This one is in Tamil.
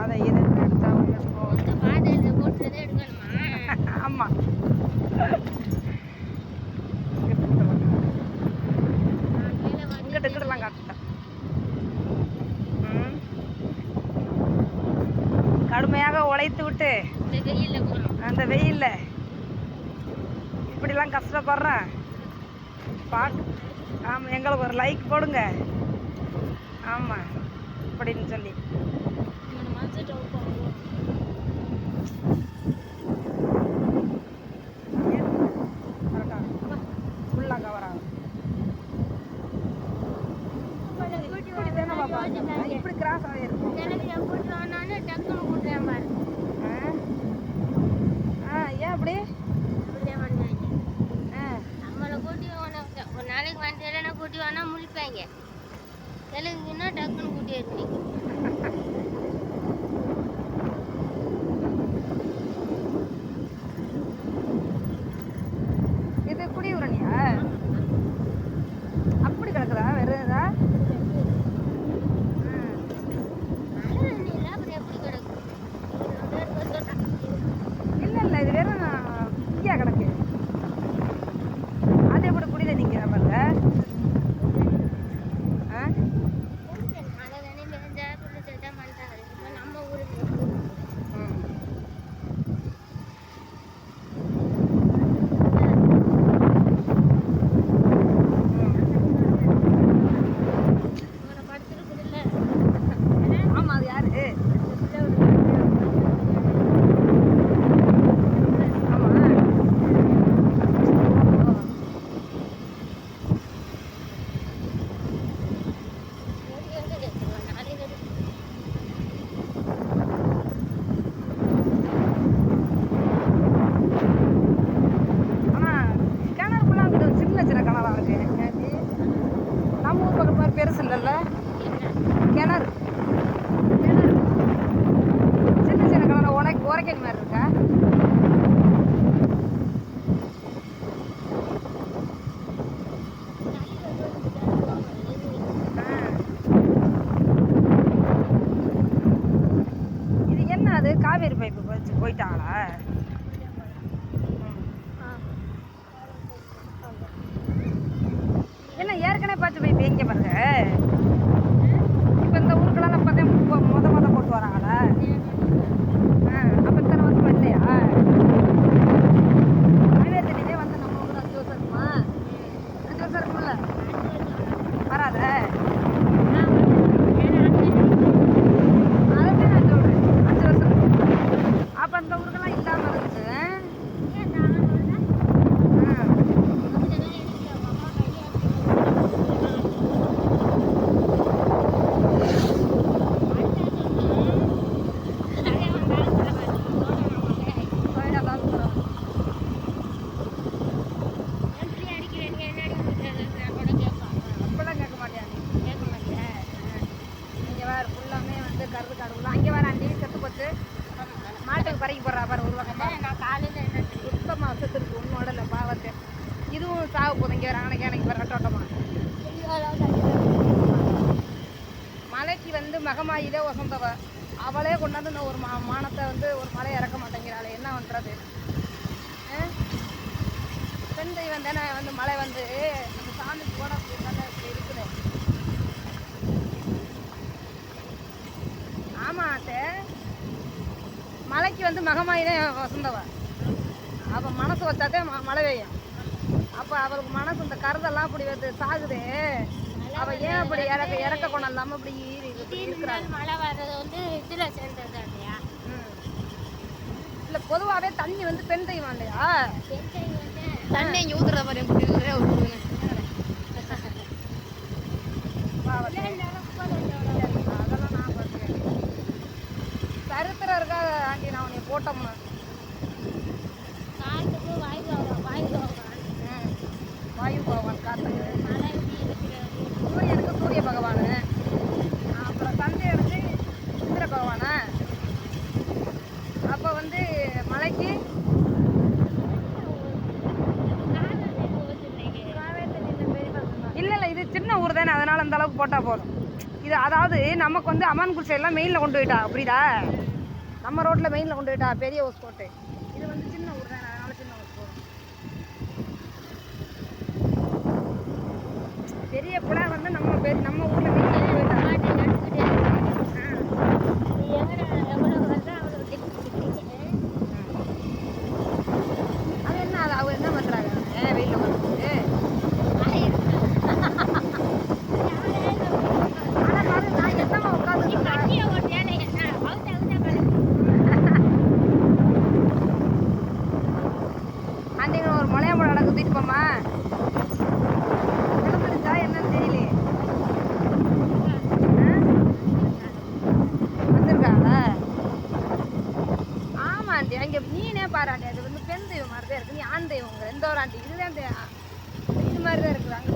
பாதை எதுன்னு எடுத்தா ஆமாம் இங்கிட்ட இங்கிட்டலாம் காட்டுட்டேன் ம். கடுமையாக உழைத்து விட்டு அந்த வெயில்ல இப்படிலாம் கஷ்டப்படுறேன். பாட்டு ஆமாம் எங்களுக்கு ஒரு லைக் போடுங்க. ஆமாம் அப்படின்னு சொல்லி. மூணு ஃபுல்லாக கவர் ஆகும் கிராஸ் ஆகி இருக்கும் கிளம்பிய கூட்டு டக்குன்னு கூட்டுறேன் பாரு ஆ? ஆ ஏன் அப்படி வந்தாங்க ஆ நம்மளை கூட்டி ஒரு நாளைக்கு வண்டி இல்லைன்னா கூட்டி வானா முழிப்பாங்க தெலுங்குன்னா டக்குன்னு கூட்டி வருவீங்க இது குடியுரணியா அப்படி கிடக்குதா வெறும் இதா ஆ. மழை தண்ணி இல்லை அப்புறம் எப்படி கிடக்கும் இல்ல இல்ல இது வெறும் ஃப்ரீயா கிடக்கு அது எப்படி குடித நீங்க பாருங்க ஆ? மழை தண்ணி மேஞ்சா குளிச்சா பண்ணிட்டாங்க இப்போ நம்ம ஊருக்கு ம். இவரை படுத்துருக்குதுல்ல ஆமா அது யாரு ஆமா ஆனா கிணறுக்குள்ள அங்கிட்டு சின்ன சின்ன கிணறா இருக்கு ஏன்டி? நம்ம ஊர் பக்கம் மாதிரி பெருசு இல்லைல்ல கிணறு கிணறு. சின்ன சின்ன கிணறு உனக்கு உரைக்கல் மாதிரி இருக்கா ஆ. இது என்ன அது காவேரி பைப்பு வச்சு போயிட்டாங்களா என்ன ஏற்கனவே பார்த்து பைப்பு எங்கே பாருங்க. இப்போ இந்த ஊருக்கெல்லாம் நம்ம பார்த்தேன் முத முத போட்டு வராங்களா. இதுவும் சாக போதும் இங்கே வர அன்னைக்கு அன்னைக்கு வேறு கட்டோட்டமா? மலைக்கு வந்து மகமாயிலே வசந்தவ. அவளே கொண்டாந்து இந்த ஒரு மா மானத்தை வந்து ஒரு மலை இறக்க மாட்டேங்கிறாள். என்ன பண்ணுறது பெண் தெய்வம் தானே வந்து மலை வந்து நம்ம சாமி போட தானே இருக்குது. ஆமாம் அத்தை. மலைக்கு வந்து மகமாயிலே வசந்தவ. அப்போ மனசு வச்சாதே ம- மழை பெய்யும். அப்போ அவளுக்கு மனசு இந்த கருதெல்லாம் அப்படி வந்து சாகுதே. அவ ஏன் அப்படி இறக்க இறக்க குணம் இல்லாமல் இருக்கிறாள் மழை வர்றது வந்து இதுல சேர்ந்தது இல்லையா? இல்லை பொதுவாகவே தண்ணி வந்து பெண் தெய்வம் இல்லையா தண்ணி ஊத்துற மாதிரி எப்படி நான் பார்த்துக்கிறேன். சரித்திரம் இருக்கா ஆண்டி நான் உன்னை போட்டோம்னு சின்ன ஊர் தானே அதனால அந்த அளவுக்கு போட்டால் போதும். இது அதாவது நமக்கு வந்து அமான்குள் சைடெலாம் மெயினில் கொண்டு போயிட்டா புரியுதா? நம்ம ரோட்டில் மெயினில் கொண்டு போயிட்டா பெரிய ஹவுஸ் போட்டு. இது வந்து சின்ன ஊர் தானே அதனால சின்ன ஹவுஸ் போடும் பெரிய புலா வந்து நம்ம பெரிய நம்ம ஊரில் மெயினில் கொண்டு போயிட்டா மாட்டை நடந்துக்கிட்டே நீ எங்கடா எவ்வளோ வருதோ அவ்வளோ கெட்டு பிடிக்கிறீங்க அது என்ன அது அவங்க என்ன பண்ணுறாங்க ஏன் வெயிலில் உட்காந்து ஆனால் பாரு நான் என்னம்மா உட்காந்து ஆண்டிங்க ஒரு மலையா மலை நடக்கு தூக்கிட்டு போமா விழுந்துருச்சா என்னன்னு தெரியலையே வந்திருக்காங்களா ஆமா ஆண்டி அங்கே நீனே பாரு ஆண்டி அது வந்து பெண் தெய்வம் மாதிரி தான் இருக்கிறாங்க